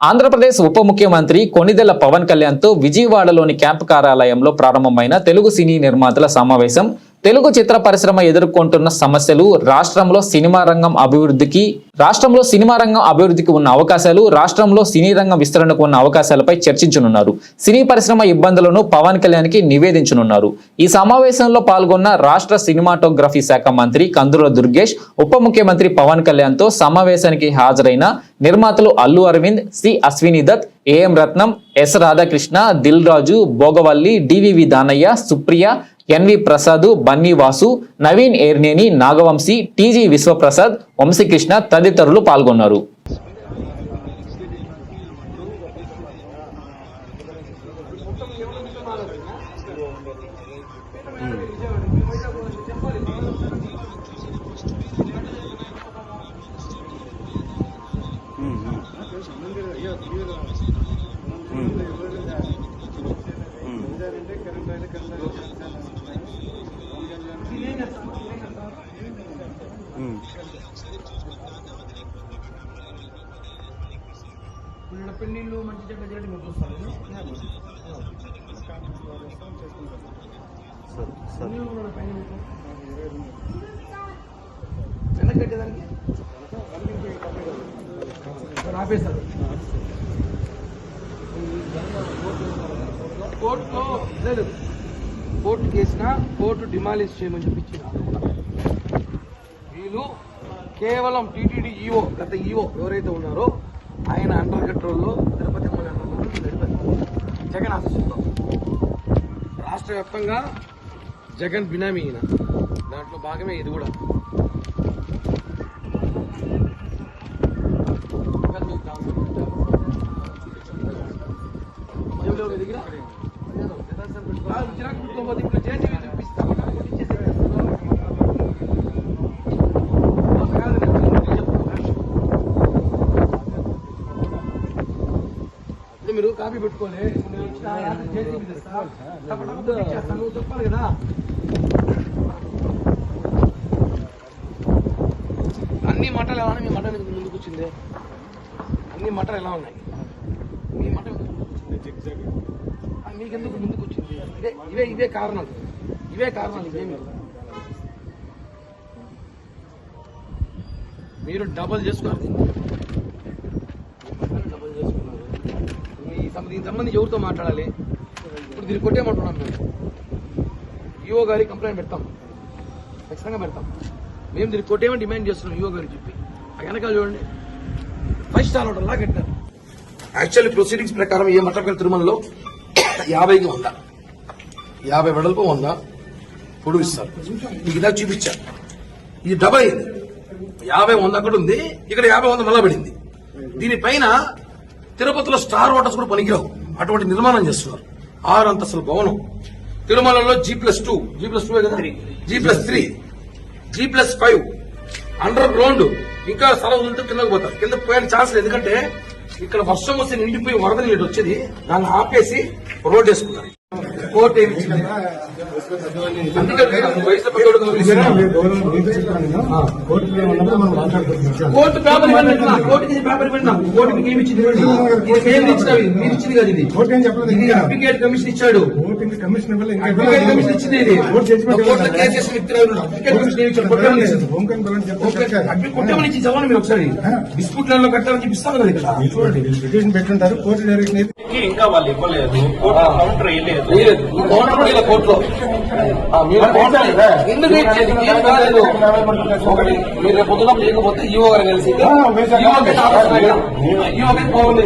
ఆంధ్రప్రదేశ్ ఉప ముఖ్యమంత్రి కొనిదెల పవన్ కళ్యాణ్తో విజయవాడలోని క్యాంపు కార్యాలయంలో ప్రారంభమైన తెలుగు సినీ నిర్మాతల సమావేశం తెలుగు చిత్ర పరిశ్రమ ఎదుర్కొంటున్న సమస్యలు రాష్ట్రంలో సినిమా రంగం అభివృద్ధికి రాష్ట్రంలో సినిమా రంగం అభివృద్ధికి ఉన్న అవకాశాలు రాష్ట్రంలో సినీ రంగం విస్తరణకు ఉన్న అవకాశాలపై చర్చించనున్నారు. సినీ పరిశ్రమ ఇబ్బందులను పవన్ కళ్యాణ్కి నివేదించనున్నారు. ఈ సమావేశంలో పాల్గొన్న రాష్ట్ర సినిమాటోగ్రఫీ శాఖ మంత్రి కందుల దుర్గేష్ ఉప ముఖ్యమంత్రి పవన్ కళ్యాణ్తో సమావేశానికి హాజరైన నిర్మాతలు Allu Aravind C Ashwini Dutt AM Ratnam yes Radhakrishna Dil Raju Bhogavalli DVV Danayya Supriya N V Prasad Bunny Vasu Naveen Yerneni Nagavamsi TG Vishwaprasad Vamsikrishna తదితరులు పాల్గొన్నారు. పెళ్ళిళ్ళు మంచి చెడ్డ చేయడం మీకు చూస్తాను ఎన్ని కట్టేదానికి ఆపేస్తారు కోర్టులో లేదు కోర్టు కేసిన కోర్టు డిమాలిష్ చేయమని చెప్పించిన వీళ్ళు కేవలం టీటీడీ ఈఓ గత ఈఓ ఎవరైతే ఉన్నారో ఆయన అండర్ కంట్రోల్లో తిరుపతి ఎమ్మెల్యే అండర్ జగన్ ఆశిస్తున్నాం రాష్ట్ర వ్యాప్తంగా జగన్ బినామీ ఈయన దాంట్లో భాగమే ఇది కూడా దగ్గర? ఇప్పుడు జేసీబీ మీరు కాపీ పెట్టుకోలే. జేసీబీ చెప్పాలి కదా అన్ని మటలు ఎలా ఉన్నాయి మీ మటన్ ముందుకు వచ్చింది? అన్ని మటలు ఎలా ఉన్నాయి? మీ మటన్ మీకెందుకు ముందుకు వచ్చింది? ఇదే ఇవే ఇవే కారణాలు. ఇవే కారణాలు ఇవేమి మీరు డబల్ చేసుకున్నారు. దీన్ని. డబల్ చేసుకున్నారు? దీనికి సంబంధించి ఎవరితో మాట్లాడాలి? ఇప్పుడు దీన్ని కొట్టేయమంటున్నాం మేము ఈఓ గారికి కంప్లైంట్ పెడతాం. ఖచ్చితంగా పెడతాం. మేము దీన్ని కొట్టేయమని డిమాండ్ చేస్తున్నాం ఈఓ గారికి చెప్పి. ఆ వెనకాల చూడండి. ఫైవ్ స్టార్ హోటల్ లా కట్టారు. యాక్చువల్లీ ప్రొసీడింగ్స్ ప్రకారం ఏ మట్టకల్ తిరుమలలో యాభైకి వంద. యాభై వెడల్పు వంద పొడుగు ఇస్తారు. మీకు ఇలా చూపించా. ఇది డబల్ అయింది. యాభై వంద అక్కడ ఉంది. ఇక్కడ యాభై వంద మళ్ళా పడింది. దీనిపైన తిరుపతిలో స్టార్ హోటల్స్ కూడా పనికిరావు. అటువంటి నిర్మాణం చేస్తున్నారు. ఆరు అంతస్తుల భవనం. తిరుమలలో G plus two G plus two కదా? G plus three G plus five underground ఇంకా స్థలం ఉంటే కిందకు పోతారు. కింద పోయే ఛాన్స్ ఎందుకంటే ఇక్కడ వర్షం వస్తే నిండిపోయి వరద నీళ్ళు వచ్చేది దాన్ని ఆపేసి రోడ్ వేసుకున్నారు కోర్టు ఏమి ఇచ్చింది. Court paper. కోర్టుకి ఇది పేపర్ ఇవ్వండి నాకు. కోర్టు మీకు ఏమి ఇచ్చింది మీరు ఇచ్చింది కదా ఇది కోర్టు. అడ్వకేట్ కమిషన్ ఇచ్చాడు ఓటింగ్ కమిషన్ ఇవ్వలే. కమిషన్ ఇచ్చింది ఇది కోర్టు జడ్జిమెంట్ కోర్టులో ఇవ్వలేదు. కేసు చేసిన వ్యక్తులు ఎవరు? అడ్వకేట్ కమిషన్ ఏమి ఇచ్చాడు కొట్టమని ఇచ్చింది. హోమ్ కమిషన్ ఇవ్వాలని చెప్పి ఓకే. చెప్పారు. అడ్వకేట్ కొట్టమని ఇచ్చి చదవండి మీరు ఒకసారి డిస్ప్యూట్ లైన్లో కట్టాలని చెప్పిస్తాం కదా ఇక్కడ చూడండి పిటిషన్ పెట్టుంటారు కోర్టు డైరెక్షన్ ఇది. కి ఇంకా వాళ్ళు ఇవ్వలేదు కోర్టు కౌంటర్ వేయలేదు కోర్టులో ఆ, మీరు కౌంటర్ ఎందుకు ఇచ్చేది ఏం కాలేదు ఒకటి మీరు రేపు పొద్దున లేకపోతే ఈవో గారు కలిసి ఈవో గారికి ఆలోచన కదా గారికి బాగుంది